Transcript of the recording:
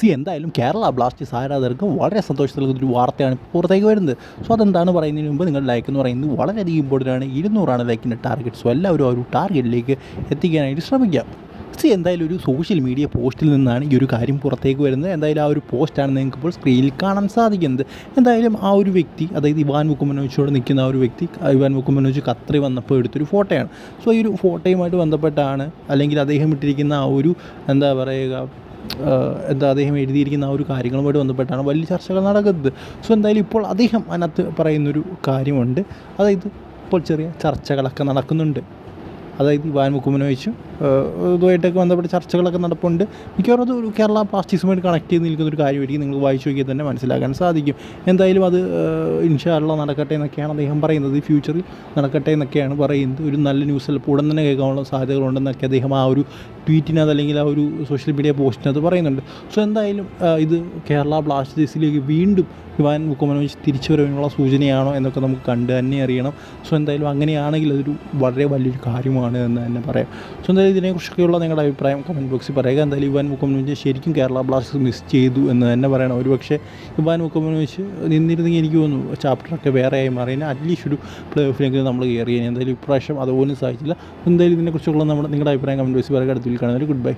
C എന്തായാലും Kerala Blasters ആരാധകർക്ക് വളരെ സന്തോഷത്തിൽ ഒരു വാർത്തയാണ് പുറത്തേക്ക് വരുന്നത്. സോ അതെന്താണ് പറയുന്നതിന് മുമ്പ് നിങ്ങൾ ലൈക്ക് എന്ന് പറയുന്നത് വളരെയധികം ഇമ്പോർട്ടന്റ് ആണ്. ഇരുന്നൂറാണ് ലൈക്കിന്റെ ടാർഗറ്റ് സോ എല്ലാവരും ആ ഒരു ടാർഗറ്റിലേക്ക് എത്തിക്കാനായിട്ട് ശ്രമിക്കാം. സി എന്തായാലും ഒരു സോഷ്യൽ മീഡിയ പോസ്റ്റിൽ നിന്നാണ് ഈ ഒരു കാര്യം പുറത്തേക്ക് വരുന്നത്. എന്തായാലും ആ ഒരു പോസ്റ്റാണ് നിങ്ങൾക്ക് ഇപ്പോൾ സ്ക്രീനിൽ കാണാൻ സാധിക്കുന്നത്. എന്തായാലും ആ ഒരു വ്യക്തി അതായത് ഇവാൻ മുക്കുമനോജിയോട് നിൽക്കുന്ന ആ ഒരു വ്യക്തി ഇവാൻ മുക്കുമനോജ് കത്രി വന്നപ്പോൾ എടുത്തൊരു ഫോട്ടോയാണ്. സോ ഈ ഒരു ഫോട്ടോയുമായിട്ട് ബന്ധപ്പെട്ടാണ് അല്ലെങ്കിൽ അദ്ദേഹം ഇട്ടിരിക്കുന്ന ആ ഒരു എന്താ പറയുക എന്താ അദ്ദേഹം എഴുതിയിരിക്കുന്ന ആ ഒരു കാര്യങ്ങളുമായിട്ട് ബന്ധപ്പെട്ടാണ് വലിയ ചർച്ചകൾ നടക്കുന്നത്. സോ എന്തായാലും ഇപ്പോൾ അദ്ദേഹം അതിനകത്ത് പറയുന്നൊരു കാര്യമുണ്ട്. അതായത് ഇപ്പോൾ ചെറിയ ചർച്ചകളൊക്കെ നടക്കുന്നുണ്ട്. അതായത് ഈ ഇവാൻ മുക്കുമനോവിച്ചും ഇതുമായിട്ടൊക്കെ ബന്ധപ്പെട്ട ചർച്ചകളൊക്കെ നടപ്പുണ്ട്. മിക്കവാറും അത് ഒരു കേരള പാസ്റ്റിസുമായിട്ട് കണക്ട് ചെയ്ത് നിൽക്കുന്ന ഒരു കാര്യമായിരിക്കും നിങ്ങൾ വായിച്ചു നോക്കിയാൽ തന്നെ മനസ്സിലാക്കാൻ സാധിക്കും. എന്തായാലും അത് ഇൻഷാള്ള നടക്കട്ടെ എന്നൊക്കെയാണ് അദ്ദേഹം പറയുന്നത്. ഫ്യൂച്ചറിൽ നടക്കട്ടെ എന്നൊക്കെയാണ് പറയുന്നത്. ഒരു നല്ല ന്യൂസ് ചിലപ്പോൾ ഉടൻ തന്നെ കേൾക്കാനുള്ള സാധ്യതകളുണ്ടെന്നൊക്കെ അദ്ദേഹം ആ ഒരു ട്വീറ്റിനകത്ത് അല്ലെങ്കിൽ ആ ഒരു സോഷ്യൽ മീഡിയ പോസ്റ്റിനകത്ത് പറയുന്നുണ്ട്. സോ എന്തായാലും ഇത് കേരള ബ്ലാസ്റ്റേഴ്സിലേക്ക് വീണ്ടും ഇവാൻ മുക്കമനോവിച്ച് തിരിച്ചു വരവിനുള്ള സൂചനയാണോ എന്നൊക്കെ നമുക്ക് കണ്ട് തന്നെ അറിയണം. സോ എന്തായാലും അങ്ങനെയാണെങ്കിൽ അതൊരു വളരെ വലിയൊരു കാര്യമാണ് എന്ന് തന്നെ പറയാം. സോ എന്തായാലും ഇതിനെക്കുറിച്ചൊക്കെയുള്ള നിങ്ങളുടെ അഭിപ്രായം കമന്റ് ബോക്സിൽ പറയുക. എന്തായാലും ഇവാൻ മുക്കമനോവിച്ച് ശരിക്കും കേരള ബ്ലാസ്റ്റേഴ്സ് മിസ് ചെയ്തു എന്ന് തന്നെ പറയണം. ഒരു പക്ഷേ ഇവാൻ മുക്കമനോവിച്ച് നിന്നിരുന്നെങ്കിൽ എനിക്ക് തോന്നുന്നു ചാപ്റ്ററൊക്കെ വേറെ ആയി മാറിയാൽ അറ്റ്ലീസ്റ്റ് ഒരു പ്ലേ ഓഫിലേക്ക് നമ്മൾ കയറി. എന്തായാലും ഇപ്രാവശ്യം അതുപോലും സാധിച്ചില്ല. എന്തായാലും ഇതിനെക്കുറിച്ചുള്ള നമ്മുടെ നിങ്ങളുടെ അഭിപ്രായം കമന്റ് ബോക്സിൽ പറയുക. അടുത്തിൽ കാണുന്നവർ ഗുഡ് ബൈ